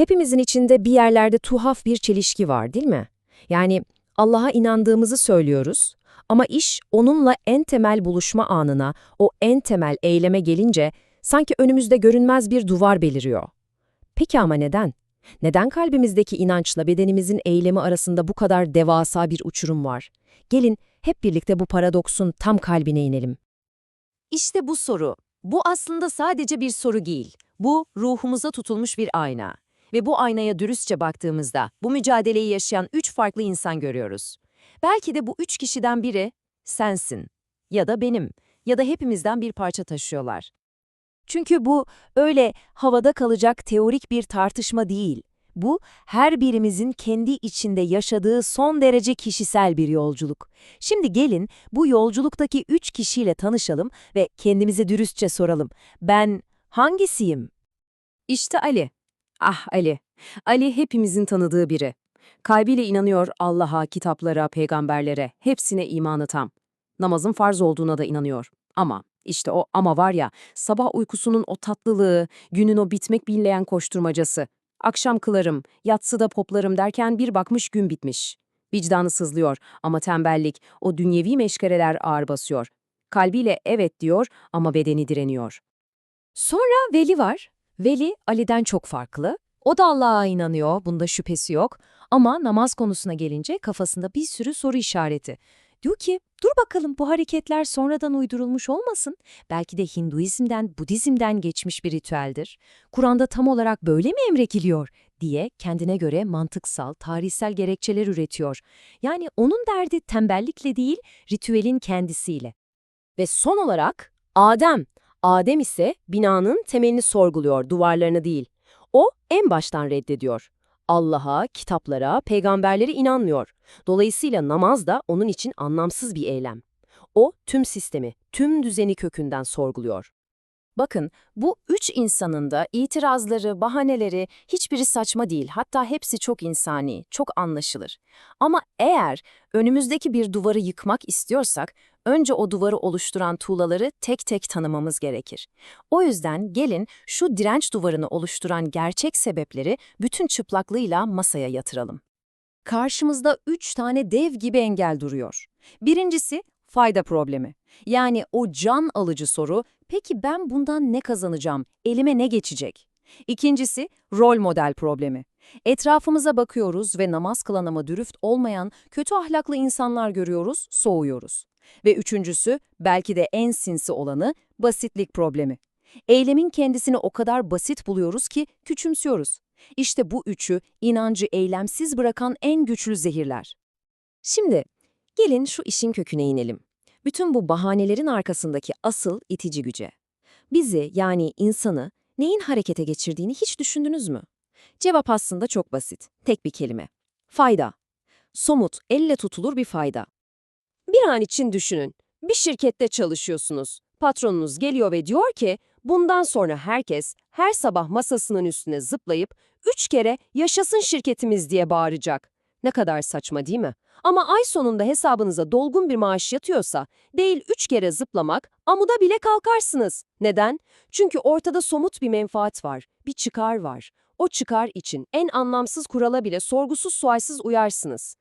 Hepimizin içinde bir yerlerde tuhaf bir çelişki var değil mi? Yani Allah'a inandığımızı söylüyoruz ama iş onunla en temel buluşma anına, o en temel eyleme gelince sanki önümüzde görünmez bir duvar beliriyor. Peki ama neden? Neden kalbimizdeki inançla bedenimizin eylemi arasında bu kadar devasa bir uçurum var? Gelin hep birlikte bu paradoksun tam kalbine inelim. İşte bu soru. Bu aslında sadece bir soru değil. Bu ruhumuza tutulmuş bir ayna. Ve bu aynaya dürüstçe baktığımızda bu mücadeleyi yaşayan üç farklı insan görüyoruz. Belki de bu üç kişiden biri sensin ya da benim ya da hepimizden bir parça taşıyorlar. Çünkü bu öyle havada kalacak teorik bir tartışma değil. Bu her birimizin kendi içinde yaşadığı son derece kişisel bir yolculuk. Şimdi gelin bu yolculuktaki üç kişiyle tanışalım ve kendimize dürüstçe soralım. Ben hangisiyim? İşte Ali. Ah Ali. Ali hepimizin tanıdığı biri. Kalbiyle inanıyor Allah'a, kitaplara, peygamberlere, hepsine imanı tam. Namazın farz olduğuna da inanıyor. Ama, işte o ama var ya, sabah uykusunun o tatlılığı, günün o bitmek bilmeyen koşturmacası. Akşam kılarım, yatsıda poplarım derken bir bakmış gün bitmiş. Vicdanı sızlıyor ama tembellik, o dünyevi meşkereler ağır basıyor. Kalbiyle evet diyor ama bedeni direniyor. Sonra Veli var. Veli Ali'den çok farklı. O da Allah'a inanıyor, bunda şüphesi yok. Ama namaz konusuna gelince kafasında bir sürü soru işareti. Diyor ki, dur bakalım bu hareketler sonradan uydurulmuş olmasın. Belki de Hinduizm'den, Budizm'den geçmiş bir ritüeldir. Kur'an'da tam olarak böyle mi emrediliyor diye kendine göre mantıksal, tarihsel gerekçeler üretiyor. Yani onun derdi tembellikle değil, ritüelin kendisiyle. Ve son olarak Adem. Adem ise binanın temelini sorguluyor, duvarlarını değil. O en baştan reddediyor. Allah'a, kitaplara, peygamberlere inanmıyor. Dolayısıyla namaz da onun için anlamsız bir eylem. O tüm sistemi, tüm düzeni kökünden sorguluyor. Bakın, bu üç insanın da itirazları, bahaneleri hiçbiri saçma değil. Hatta hepsi çok insani, çok anlaşılır. Ama eğer önümüzdeki bir duvarı yıkmak istiyorsak, önce o duvarı oluşturan tuğlaları tek tek tanımamız gerekir. O yüzden gelin şu direnç duvarını oluşturan gerçek sebepleri bütün çıplaklığıyla masaya yatıralım. Karşımızda üç tane dev gibi engel duruyor. Birincisi fayda problemi. Yani o can alıcı soru, peki ben bundan ne kazanacağım, elime ne geçecek? İkincisi rol model problemi. Etrafımıza bakıyoruz ve namaz kılan ama dürüst olmayan kötü ahlaklı insanlar görüyoruz, soğuyoruz. Ve üçüncüsü, belki de en sinsi olanı, basitlik problemi. Eylemin kendisini o kadar basit buluyoruz ki küçümsüyoruz. İşte bu üçü inancı eylemsiz bırakan en güçlü zehirler. Şimdi gelin şu işin köküne inelim. Bütün bu bahanelerin arkasındaki asıl itici güce. Bizi yani insanı neyin harekete geçirdiğini hiç düşündünüz mü? Cevap aslında çok basit. Tek bir kelime. Fayda. Somut, elle tutulur bir fayda. Bir an için düşünün. Bir şirkette çalışıyorsunuz. Patronunuz geliyor ve diyor ki, bundan sonra herkes her sabah masasının üstüne zıplayıp üç kere yaşasın şirketimiz diye bağıracak. Ne kadar saçma değil mi? Ama ay sonunda hesabınıza dolgun bir maaş yatıyorsa, değil üç kere zıplamak, amuda bile kalkarsınız. Neden? Çünkü ortada somut bir menfaat var, bir çıkar var. O çıkar için en anlamsız kurala bile sorgusuz sualsiz uyarsınız.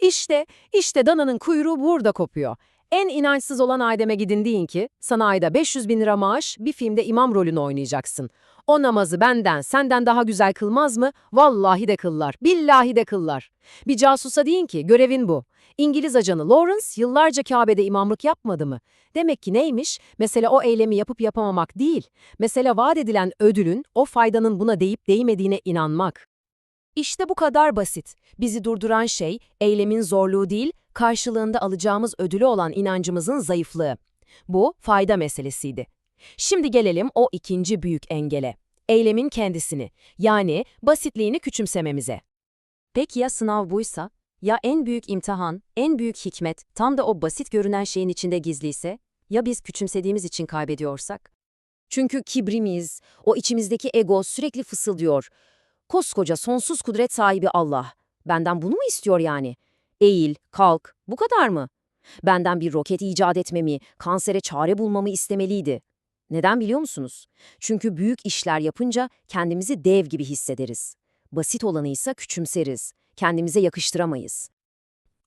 İşte, işte dananın kuyruğu burada kopuyor. En inançsız olan Adem'e gidin deyin ki, sana ayda 500 bin lira maaş, bir filmde imam rolünü oynayacaksın. O namazı benden, senden daha güzel kılmaz mı? Vallahi de kıllar, billahi de kıllar. Bir casusa deyin ki, görevin bu. İngiliz ajanı Lawrence yıllarca Kabe'de imamlık yapmadı mı? Demek ki neymiş? Mesele o eylemi yapıp yapamamak değil. Mesele vaat edilen ödülün, o faydanın buna değip değmediğine inanmak. İşte bu kadar basit. Bizi durduran şey, eylemin zorluğu değil, karşılığında alacağımız ödülü olan inancımızın zayıflığı. Bu, fayda meselesiydi. Şimdi gelelim o ikinci büyük engele. Eylemin kendisini, yani basitliğini küçümsememize. Peki ya sınav buysa? Ya en büyük imtihan, en büyük hikmet tam da o basit görünen şeyin içinde gizliyse? Ya biz küçümsediğimiz için kaybediyorsak? Çünkü kibrimiz, o içimizdeki ego sürekli fısıldıyor. Koskoca sonsuz kudret sahibi Allah. Benden bunu mu istiyor yani? Eğil, kalk, bu kadar mı? Benden bir roket icat etmemi, kansere çare bulmamı istemeliydi. Neden biliyor musunuz? Çünkü büyük işler yapınca kendimizi dev gibi hissederiz. Basit olanı ise küçümseriz, kendimize yakıştıramayız.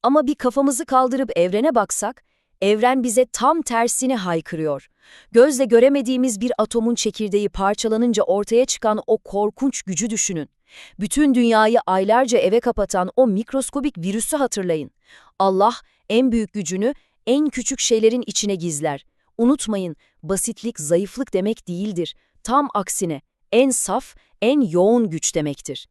Ama bir kafamızı kaldırıp evrene baksak, evren bize tam tersini haykırıyor. Gözle göremediğimiz bir atomun çekirdeği parçalanınca ortaya çıkan o korkunç gücü düşünün. Bütün dünyayı aylarca eve kapatan o mikroskobik virüsü hatırlayın. Allah en büyük gücünü en küçük şeylerin içine gizler. Unutmayın, basitlik zayıflık demek değildir. Tam aksine en saf, en yoğun güç demektir.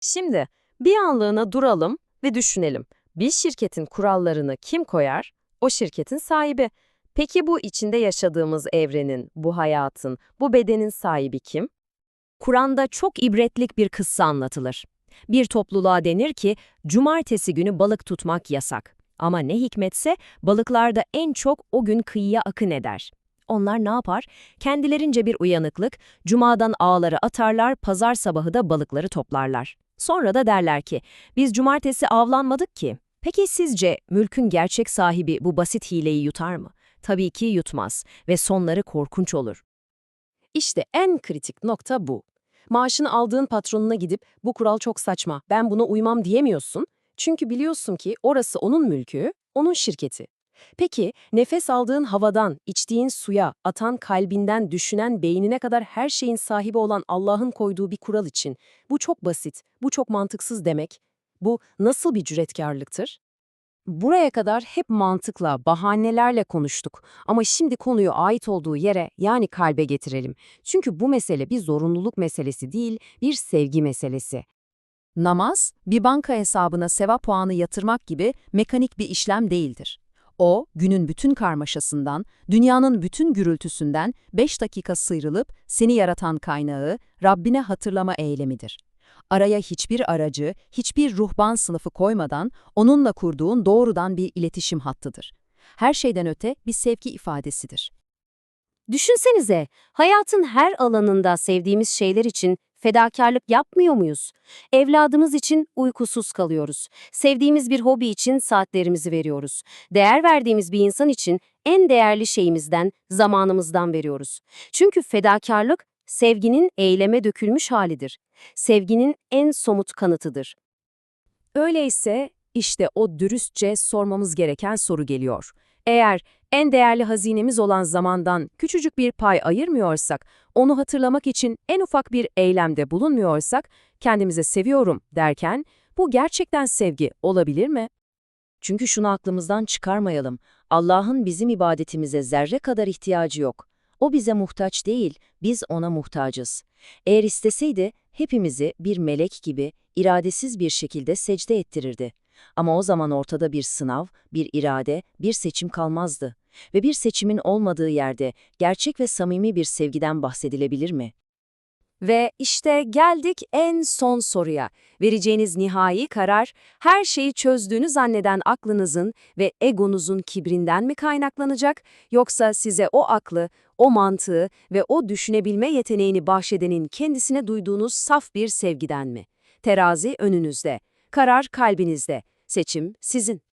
Şimdi bir anlığına duralım ve düşünelim. Bir şirketin kurallarını kim koyar? O şirketin sahibi. Peki bu içinde yaşadığımız evrenin, bu hayatın, bu bedenin sahibi kim? Kur'an'da çok ibretlik bir kıssa anlatılır. Bir topluluğa denir ki, cumartesi günü balık tutmak yasak. Ama ne hikmetse balıklar da en çok o gün kıyıya akın eder. Onlar ne yapar? Kendilerince bir uyanıklık, cumadan ağları atarlar, pazar sabahı da balıkları toplarlar. Sonra da derler ki, biz cumartesi avlanmadık ki. Peki sizce mülkün gerçek sahibi bu basit hileyi yutar mı? Tabii ki yutmaz ve sonları korkunç olur. İşte en kritik nokta bu. Maaşını aldığın patronuna gidip bu kural çok saçma, ben buna uymam diyemiyorsun. Çünkü biliyorsun ki orası onun mülkü, onun şirketi. Peki nefes aldığın havadan, içtiğin suya, atan kalbinden, düşünen beynine kadar her şeyin sahibi olan Allah'ın koyduğu bir kural için bu çok basit, bu çok mantıksız demek. Bu nasıl bir cüretkarlıktır? Buraya kadar hep mantıkla, bahanelerle konuştuk ama şimdi konuyu ait olduğu yere yani kalbe getirelim. Çünkü bu mesele bir zorunluluk meselesi değil, bir sevgi meselesi. Namaz, bir banka hesabına sevap puanı yatırmak gibi mekanik bir işlem değildir. O, günün bütün karmaşasından, dünyanın bütün gürültüsünden 5 dakika sıyrılıp seni yaratan kaynağı, Rabbine hatırlama eylemidir. Araya hiçbir aracı, hiçbir ruhban sınıfı koymadan onunla kurduğun doğrudan bir iletişim hattıdır. Her şeyden öte bir sevgi ifadesidir. Düşünsenize, hayatın her alanında sevdiğimiz şeyler için fedakarlık yapmıyor muyuz? Evladımız için uykusuz kalıyoruz. Sevdiğimiz bir hobi için saatlerimizi veriyoruz. Değer verdiğimiz bir insan için en değerli şeyimizden, zamanımızdan veriyoruz. Çünkü fedakarlık sevginin eyleme dökülmüş halidir. Sevginin en somut kanıtıdır. Öyleyse işte o dürüstçe sormamız gereken soru geliyor. Eğer en değerli hazinemiz olan zamandan küçücük bir pay ayırmıyorsak, onu hatırlamak için en ufak bir eylemde bulunmuyorsak, kendimize seviyorum derken bu gerçekten sevgi olabilir mi? Çünkü şunu aklımızdan çıkarmayalım. Allah'ın bizim ibadetimize zerre kadar ihtiyacı yok. O bize muhtaç değil, biz ona muhtacız. Eğer isteseydi hepimizi bir melek gibi iradesiz bir şekilde secde ettirirdi. Ama o zaman ortada bir sınav, bir irade, bir seçim kalmazdı. Ve bir seçimin olmadığı yerde gerçek ve samimi bir sevgiden bahsedilebilir mi? Ve işte geldik en son soruya. Vereceğiniz nihai karar, her şeyi çözdüğünü zanneden aklınızın ve egonuzun kibrinden mi kaynaklanacak, yoksa size o aklı, o mantığı ve o düşünebilme yeteneğini bahşedenin kendisine duyduğunuz saf bir sevgiden mi? Terazi önünüzde, karar kalbinizde, seçim sizin.